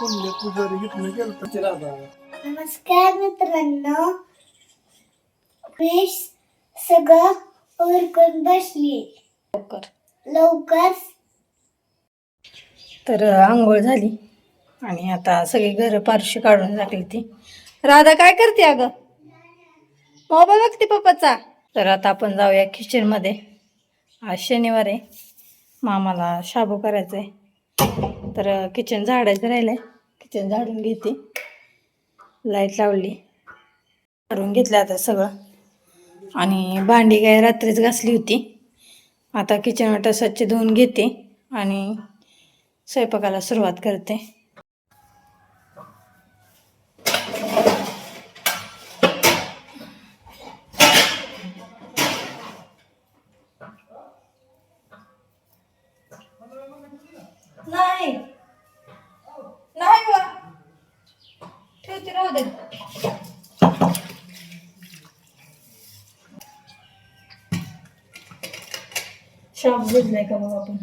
पुण्य पुजारी घेतलं गेलं नमस्कार मित्रांनो. सगळं ओरकून बसली. लवकर. लवकर. तर आंघोळ झाली. आणि आता सगळी घरं पारशी काढून टाकली ती. राधा काय करते अगं? मोबाईल बघते पप्पाचा. तर आता आपण जाऊया किचनमध्ये आज शनिवार आहे. मामाला शाबू करायचं आहे तर किचन झाडायचं राहिलं आहे किचन झाडून घेते. लाइट लावली. काढून घेतलं आता सगळं. आणि भांडी काय रात्रीच घासली होती. आता किचन वाटा स्वच्छ धुवून घेते आणि स्वयंपाकाला सुरुवात करते. भिजलाय का बघ आपण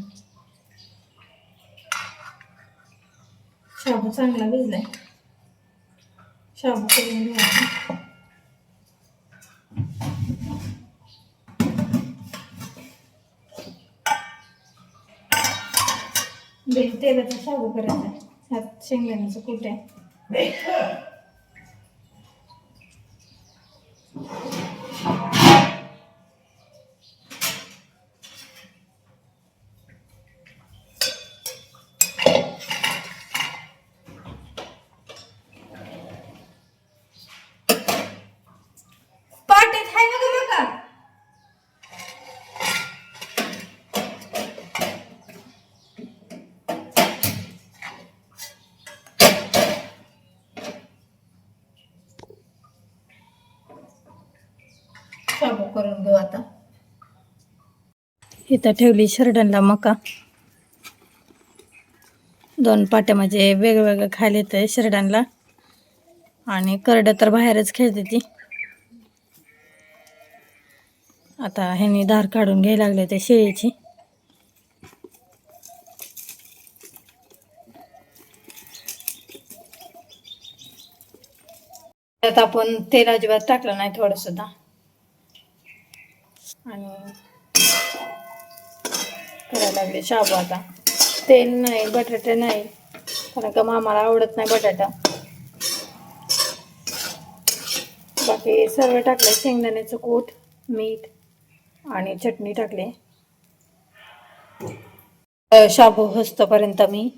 शाबू चांगला भिजलाय शाबू करून घेऊ आपण. बेल तेलाचा शाबू करायचा ह्यात शेंगदाण्याचं कुठे आहे करून घेऊ आता. इथं ठेवली शर्डनला मका. दोन पाट्या म्हणजे वेगवेगळं खायला येतं शर्डनला. आणि करडं तर बाहेरच खेळते ती. आता ह्यांनी धार काढून घ्यायला लागले ते शेळीची. त्यात आपण तेल अजिबात टाकलं नाही थोडं सुद्धा आणि करायला लागले शाबू आता. तेल नाही बटाटे नाही कारण का मामाला आवडत नाही बटाटा. बाकी सर्व टाकले शेंगदाण्याचं कूट मीठ आणि चटणी टाकले. शाबू होस्तपर्यंत मी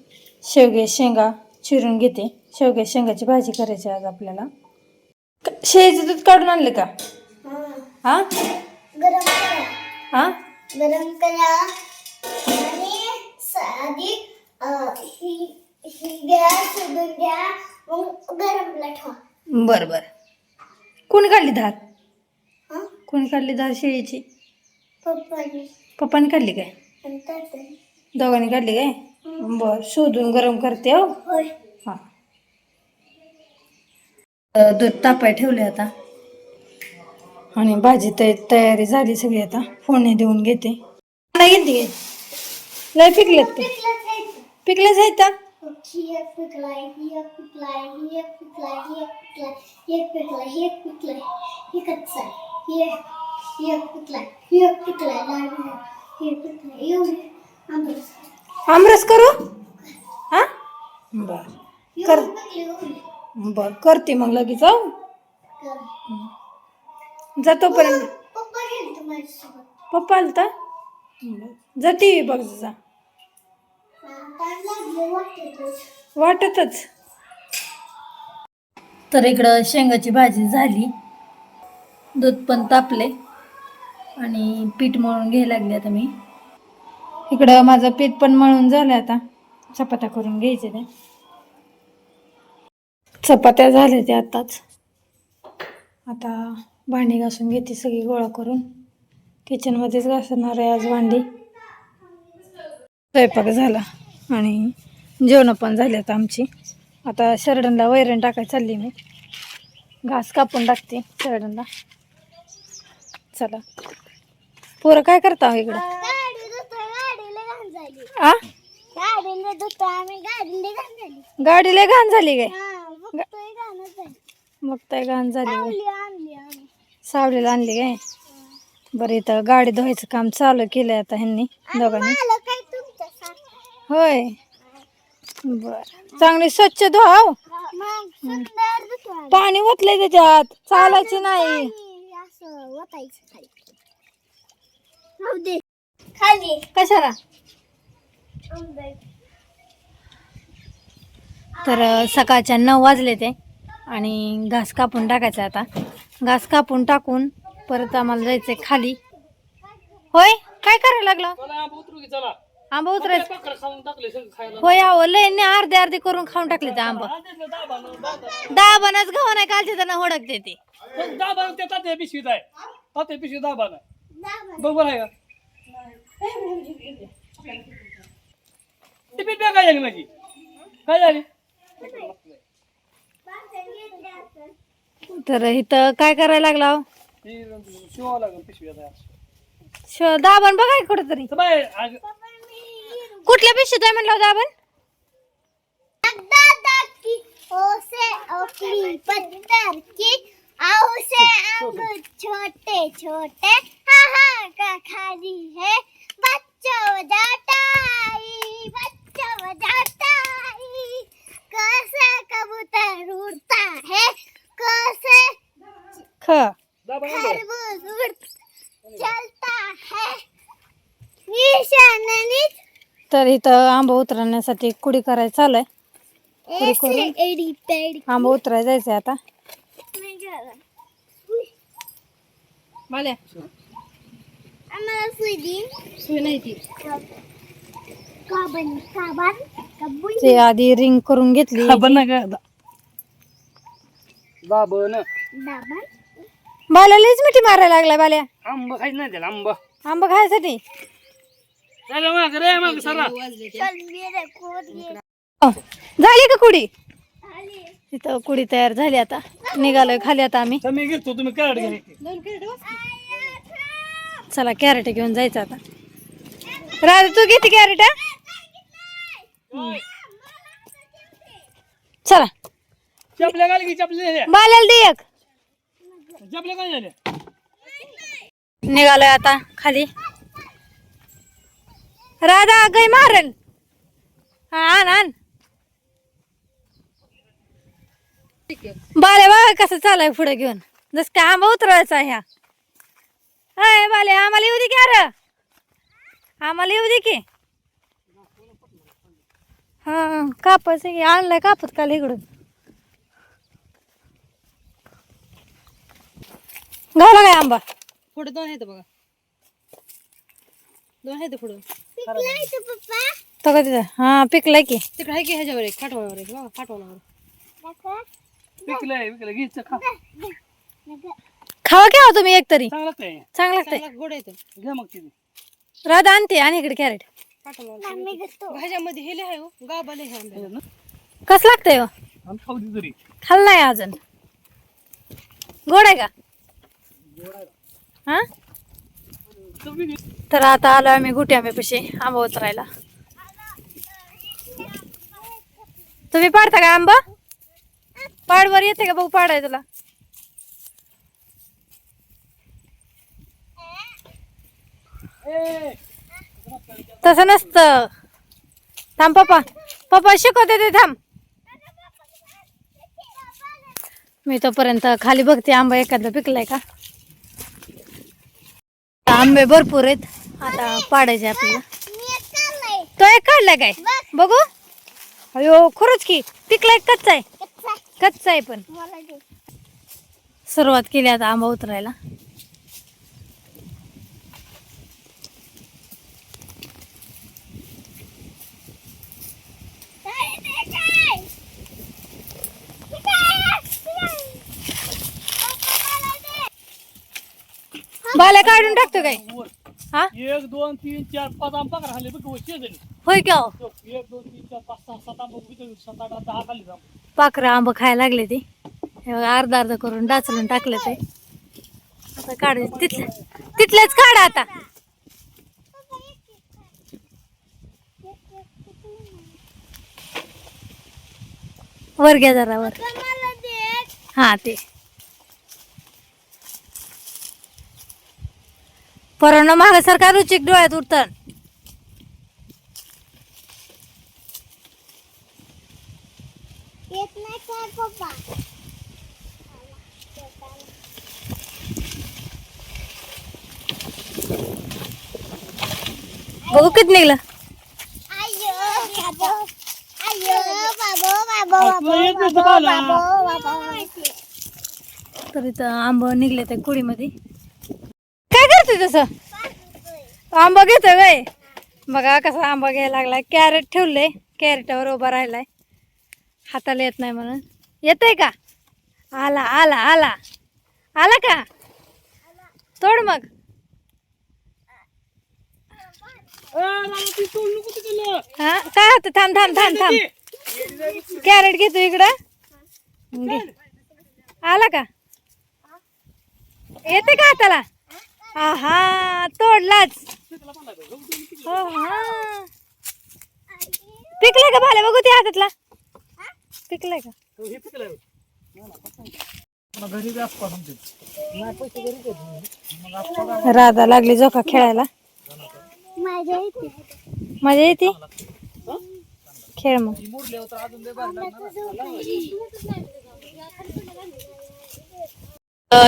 शेवगे शेंगा चिरून घेते. शेवगे शेंगाची भाजी करायची आज आपल्याला. शेळीचं दूध काढून आणले का? हा? गरम करा. हा? गरम करा. आणि आधी ही ही घ्या सोडून घ्या मग गरमला ठेवा. बरं बरं. कोणी काढली धार हं? कोणी काढली धार शेळीची? पप्पानी. पप्पाने काढली काय? आणि तात्याने. दोघांनी काढली काय? बर शोधून गरम करते हो. होय. हा. अ, दूध तापाय ठेवले आता. आणि भाजी तय तयारी झाली सगळी आता. फोडणी देऊन घेते. नाही घेते काय लय पिकलेत ते पिकलेच आहेत का? आमरस करू? हा? बर. कर बर करते मग लगेच हो कर. जातो पर्यंत पप्पा गेले माझ्यासोबत. पप्पा आलता? जा टी व्ही बघ जा. वाटतच. तर इकडं शेंगाची भाजी झाली. दूध पण तापले. आणि पीठ मळून घ्यायला लागले आता मी. इकडं माझं पीठ पण मळून झालं आता. चपात्या करून घ्यायचे ते. चपात्या झाल्या त्या आताच. आता भांडी घासून घेते सगळी गोळा करून. किचनमध्येच घासणार आहे आज भांडी. स्वयंपाक झाला आणि जेवणं पण झाली आता आमची. आता शरडनला वैरण टाकायला चालली मी. घास कापून टाकते शरडनला चला. पोरं काय करता हो इकडं? गाडी गाडीला घाण झाली. आ? गाडीला घाण काय? हा मग काय घाण झाली काय आणली आणली आणली सावलीला आणली काय? बरं इथं गाडी धुवायचं काम चालू केलंय आता ह्यांनी दोघांनी. होय. बर. चांगली स्वच्छ धुवा हो. पाणी ओतलंय त्याच्यात. चालायची नाही. खाली. कशाला? तर सकाळच्या नऊ वाजले ते. आणि घास कापून टाकायचा आता. घास कापून टाकून परत आम्हाला जायचंय खाली. होय? काय करायला लागलं? आंबा उतरायचं. होय अहो लय ने अर्धे अर्धे करून खाऊन टाकले ते आंबा. दहा बनाच गव्हा नाही कालचे त्यांना होडकते ते मग दहा बारा ते तात्या पिशवीत आहे. तात्या पिशवी दहा बारा बरोबर आहे का? टिफिन बॅग काय झाली माझी? काय झाली? तर इथं काय करायला लागला हो? ती शिवावं लागेल पिशवी आता श- दाबण बघा कुठं तरी तर बाय आज- कुठल्या पिशवीत आहे म्हणलं हो दाबण? दादा की ओसे ओकली पत्थर की आओ से अंगूर छोटे छोटे हा हा का खाली है? बच्चों जाटाई बच्चों जाटाई कैसे कबूतर ख. खरबूज उड़ चलता है तर इथं आंबा उतरण्यासाठी कुडी करायचं चालू आहे ऐसे एडी पेडी आंबा उतरायला जायचंय आता. माल्या. आम्हाला सुई सुई नाही ती. काबन काबन कबुल ते आधी रिंग करून घेतली. दाबण दाबन. बाल्या लईच मिठी मारायला लागलाय बाल्या. आंबा खायचं नाही त्याला आंबा. आंबा खायसाठी. चला मग रे मग सरा. अ, झाली का कुडी? तिथं कुडी तयार झाली आता. निघालोय खाली आता आम्ही. तर मी घेतो तुम्ही कॅरेट घ्या. चला कॅरेट घेऊन जायचं आता. राधा तू घेते कॅरेट चला. चपल्या घाल की चपल्या. बाल्याला दे एक. चपल्या काय निघालोय आता खाली. राधा गई मारल. हा आण आण. बाले बघा कसं चालाय पुढे घेऊन. जस का आंबा उतरवायचा ह्या. हाय बाले आम्हाला येऊ दे की अरे. आम्हाला येऊ दे की. हा कापच की आणलाय कापत काल इकडून. घाला काय आंबा? पुढे दोन आहेत बघा. दोन आहेत पुढं. पिकलाय तू पप्पा? तो का तिथं? हा पिकलाय की. तिकडे आहे की ह्याच्यावर एक? फाटवावर एक बघा विकलंय घ्यायचं खा. खावा घ्या तुम्ही एक तरी. चांगलं लागतंय. चांगलं लागतंय. चांगला गोड येतं. घ्या मग तिथे राधा आणते आणि इकडे कॅरेट ह्याच्यामध्ये हे आहे हो. गाबाले हे आंब्याला कसं लागतंय हो? आम्ही खाऊ दे तरी. खाल्लं अजून. गोड आहे का? हा? तर आता आलो आम्ही गुटी आंब्यापाशी आंबा उतरायला. तुम्ही पाडता का आंबा? पाडवर येते का? भाऊ पाडाय तुला. तसं नसतं. थांब पप्पा. पप्पा शिकवते ते थांब. मी तोपर्यंत खाली बघते आंबा एखादा पिकलाय का? आंबे भरपूर आहेत. आता पाडायचे आपल्याला. तो एक काढलाय काय? बघू. अयो खरंच की पिकलाय कच्चा आहे. कच्चा आहे पण. सुरुवात केली आता आंबा उतरायला काय ते काय हे काय? हे काय? पप्पा मला दे. बाल्या काढून टाकतो काय. हा? एक दोन तीन चार पाच आंबा खाल्ले बघ होय का? हो? एक दोन तीन चार पाच सहा सात आंबा किती सात आठ दहा खाल्ले आंबा पाखरं आंबा खायला लागले ते. हे बघा अर्धा अर्धा करून डाचलून टाकलं ते. आता काढ तिथलं तिथलेच काढ आता. वर घ्या जरा वर. मला दे. हा ते. पोरांनो मागासारखा रुचिक डोळ्यात उठतात येत नाही काय पप्पा? बघू किती निघलं. तर इथं आंब निघले त्या कुडीमध्ये. तसं. आंबा घेतोय वय बघा कसा आंबा घ्यायला लागलाय. कॅरेट ठेवलंय. कॅरेटावर उभा राहिलाय. हाताला येत नाही म्हणून. येतंय का? आला आला आला. आला का? तोड मग. हा? काय होतं? थांब थांब थांब थांब. कॅरेट घेतो इकडं. आला का? येते का हाताला? आहा तोडलाच. हो हा. पिकलाय का भाले? बघू ते हातातला. पिकलाय का? हे. राधा लागली जोका खेळायला. मजा येते खेळ मग.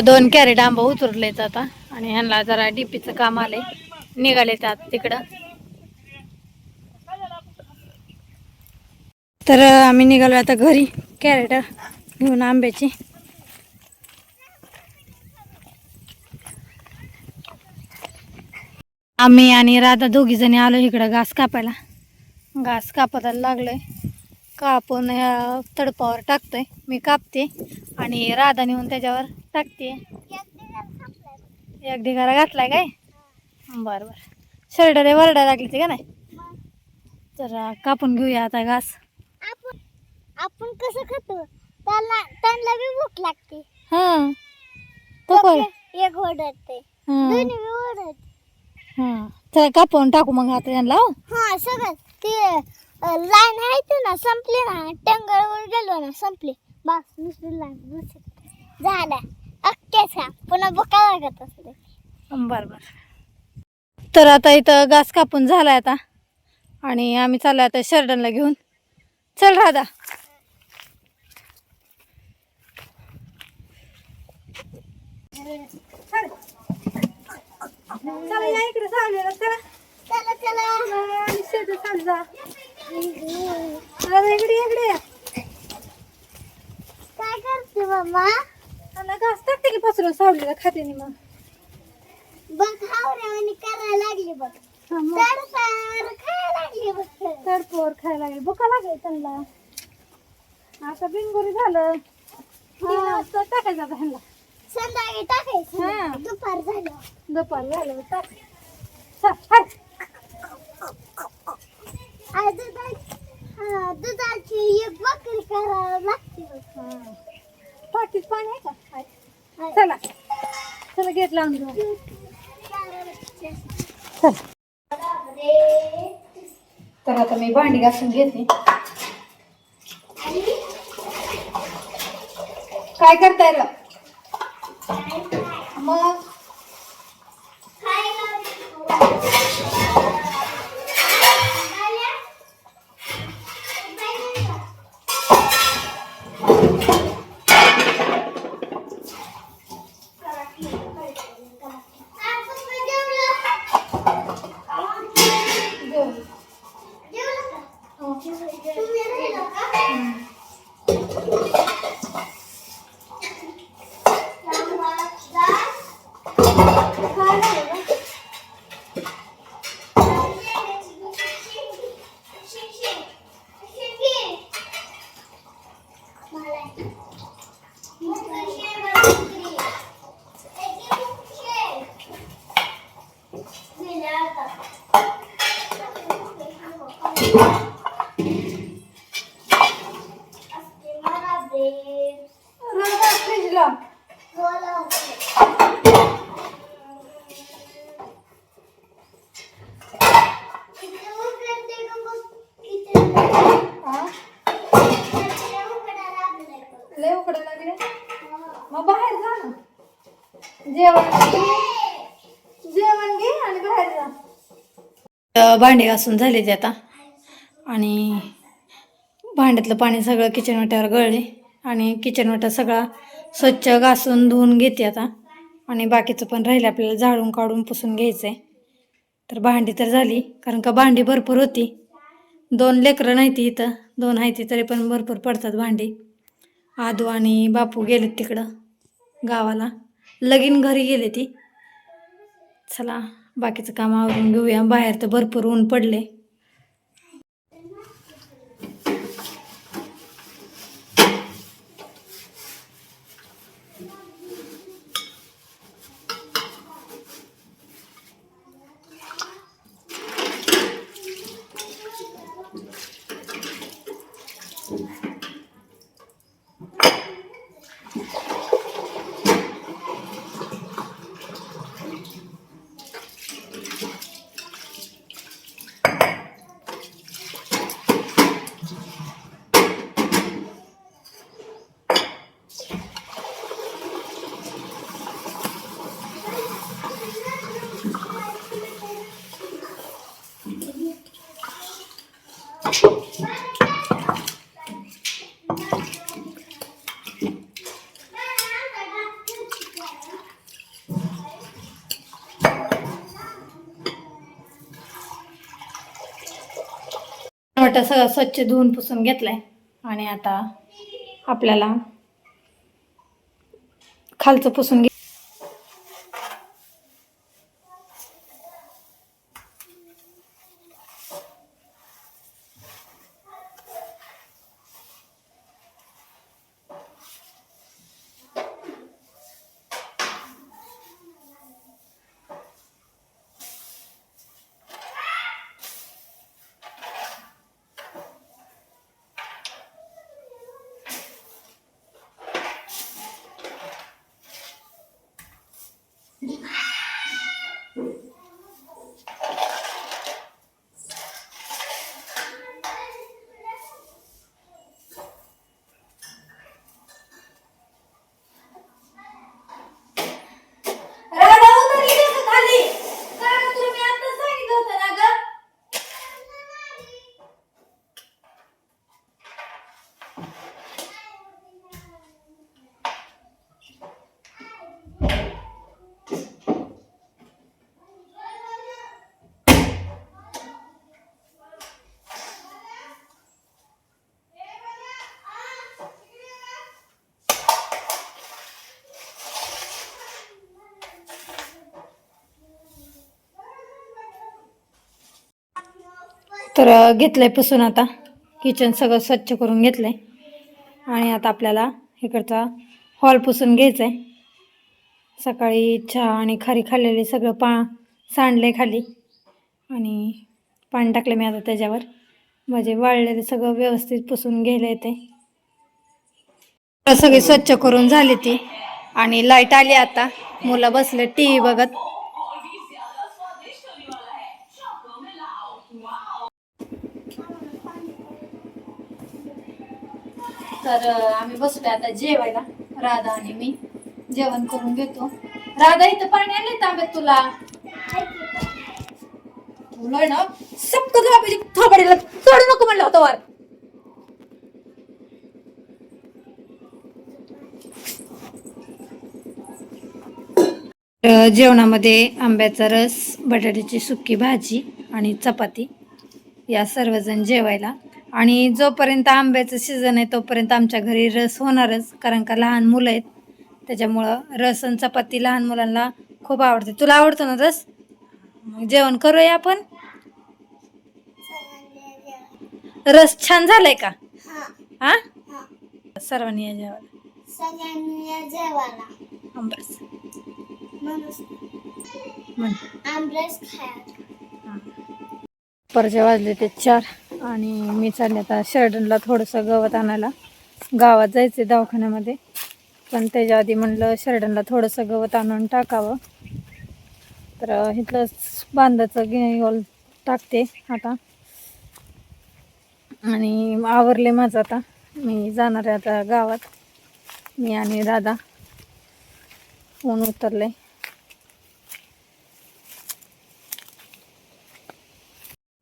दोन कॅरेट आंबा उतरलेत आता. आणि ह्यांना जरा डीपीचं काम आलंय. निघाले त्यात तिकडं. तर आम्ही निघालो आता घरी कॅरेट घेऊन आंब्याची. आम्ही आणि राधा दोघी जणी आलो इकडं घास कापायला. घास कापायला लागलोय. कापून ह्या तडपावर टाकतोय. मी कापते आणि राधा नेऊन त्याच्यावर टाकते. एक ढिगारा घातलाय काय? बरं बरं. शर्टाला वरडा लागली ते का नाही? तर कापून घेऊया आता घास. आपण आपण कसं खातो? त्याला त्यांना बी भूक लागते. हां. तो पण एक हां. दोन्ही बी ओढत हां. चला कापून टाकू मग आता त्यांना हो. हा सगळं. ते लाईन आहे ते ना संपली ना. टंगळवर गेलो ना संपली. बस दुसरी लाईन झाल्या अख्ख्याच पुन्हा बुका लागत असते बरं बरं. तर आता इथं घास कापून झालाय आता. आणि आम्ही चाललो आता शर्डनला घेऊन. चल राधा. काय करते मम्मा आणि घास टाकते की पसरून सावलीला खाते नी मग. बघ हावऱ्यावानी करायला लागली बघ. हा मग. खायला लागली बघ. तडपोर खायला लागेल. भुका लागेल त्यांना. आता बिनगोरी झालं. तीन वाजता टाकायचं आता ह्यांना. संध्याकाळी हा. टाकायचं दुपार झालं. दुपार झालं टाक. चल, हाय. आणि दुधाची हा, दुधाची एक बकरी करावं लागते बघ. हा. पाटीत पाणी आहे का. चला. चला गेट लावून घेऊ तर आता मी भांडी घासून घेते. काय करताय र? भांडी घासून झाले ते आता. आणि भांड्यातलं पाणी सगळं किचन वाट्यावर गळले. आणि किचन वाटा सगळा स्वच्छ घासून धुवून घेते आता. आणि बाकीचं पण राहिलं आपल्याला झाडून काढून पुसून घ्यायचं आहे तर भांडी तर झाली कारण का भांडी भरपूर होती. दोन लेकरं नाही ती इथं दोन आहे ती तरी पण भरपूर पडतात भांडी. आदू आणि बापू गेलेत तिकडं गावाला. लगीन घरी गेले ती चला. बाकीचं काम आवरून घेऊया. बाहेर तर भरपूर ऊन पडले घाटा सगळं स्वच्छ धुवून पुसून घेतलाय. आणि आता आपल्याला खालचं पुसून घे खाली तुम्ही आता सांगितलं होतं ना ग तर घेतलं घेतलंय पुसून आता. किचन सगळं स्वच्छ करून घेतलंय. आणि आता आपल्याला इकडचा हॉल पुसून घ्यायचा आहे सकाळी चहा आणि खारी खाल्लेली सगळं पा सांडले खाली. आणि पाणी टाकले मी आता त्याच्यावर. म्हणजे वाळलेले सगळं व्यवस्थित पुसून घ्यायला येते सगळी स्वच्छ करून झाली ती. आणि लाइट आली आता. मुलं बसले टी व्ही बघत. तर आम्ही बसतो आता जेवायला. राधा आणि मी. जेवण करून घेतो. राधा इथं पाणी आले तांब्यात तुला? तुला ना सबक तुला पाहिजे थोबडीला चढू नको म्हणलं होतं वर. जेवणामध्ये आंब्याचा रस बटाट्याची सुकी भाजी आणि चपाती. या सर्वजण जेवायला. आणि जोपर्यंत आंब्याचं सीझन आहे तोपर्यंत आमच्या घरी रस होणारच. कारण का लहान मुलं आहेत. त्याच्यामुळं रस आणि चपाती लहान मुलांना खूप आवडते. तुला आवडतो ना रस? जेवण करूया आपण? रस छान झालाय का? हा? सर्वांनी या जेवायला. आंबरस परजे वाजले ते चार. आणि मी चालले आता शर्डनला थोडंसं गवत आणायला. गावात जायचे दवाखान्यामध्ये. पण त्याच्या आधी म्हणलं शर्डनला थोडंसं गवत आणून टाकावं. तर इथलं बांधाचं घेऊन टाकते आता. आणि आवरले माझं आता. मी जाणार आहे आता गावात. मी आणि दादा. ऊन उतरले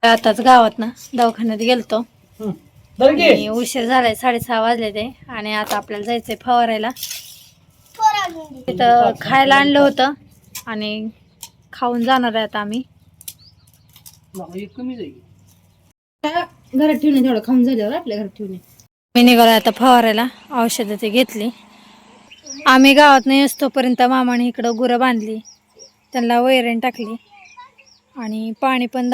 आताच गावात ना दवाखान्यात गेलतो. हं. आणि उशीर झालाय साडेसहा वाजले ते. आणि आता आपल्याला जायचंय फवारायला. तिथं खायला आणलं होतं आणि खाऊन जाणार आहे आता आम्ही. बाबा, एक कमी जाईल. घरात ठेवणे तेवढं खाऊन झाल्यावर आपल्या घरात ठेवणे मी निघालो आता फवारायला औषधं ते घेतली. आम्ही गावात नाही असतोपर्यंत मामाने इकडं गुरं बांधली त्यांना वैरण टाकली आणि पाणी पण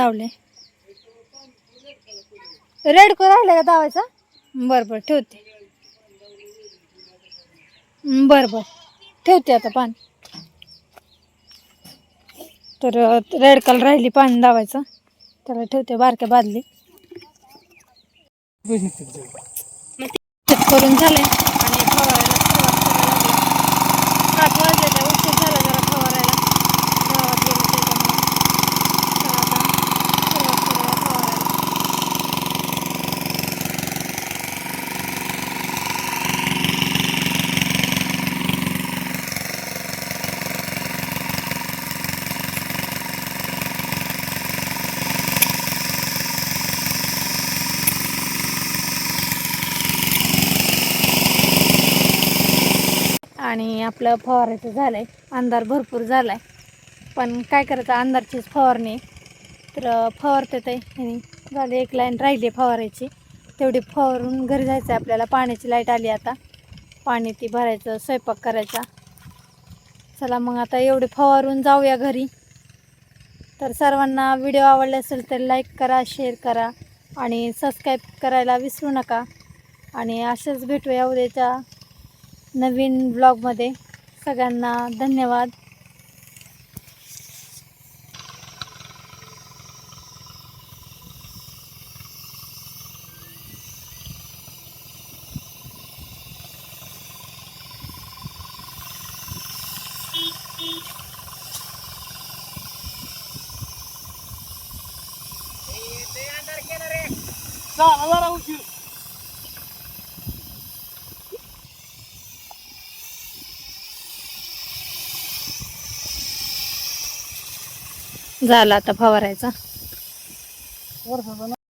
दावले रेडको राहिलं का दावायचा बरं बरं ठेवते. बरं बरं. ठेवते आता पाणी तर रेड कलर राहिली पाणी दावायचं. त्याला ठेवते बारक्या बादली. करून झाले आणि फवारायला सुरुवात करायला लागली. सात वाजले त्या उशीर झाला जरा फवारायला गावात गेलो त्याच्यामुळे तर आता सुरुवात करूया फवारायला आणि आपलं फवारायचं आहे अंधार भरपूर झाला आहे पण काय करायचं अंधारचीच फवारणी तर फवारते ते ह्यानी एक लाईन राहिली आहे फवारायची. तेवढी फवारून घरी जायचं आहे आपल्याला. पाण्याची लाइट आली आता. पाणी ती भरायचं स्वयंपाक करायचा. चला मग आता एवढे फवारून जाऊया घरी. तर सर्वांना व्हिडिओ आवडले असेल तर लाईक करा शेअर करा. आणि सबस्क्राईब करायला विसरू नका. आणि असेच भेटूया उद्याच्या नवीन ब्लॉगमध्ये सगळ्यांना धन्यवाद चला जरा उशीर झाला आता फवारायचा.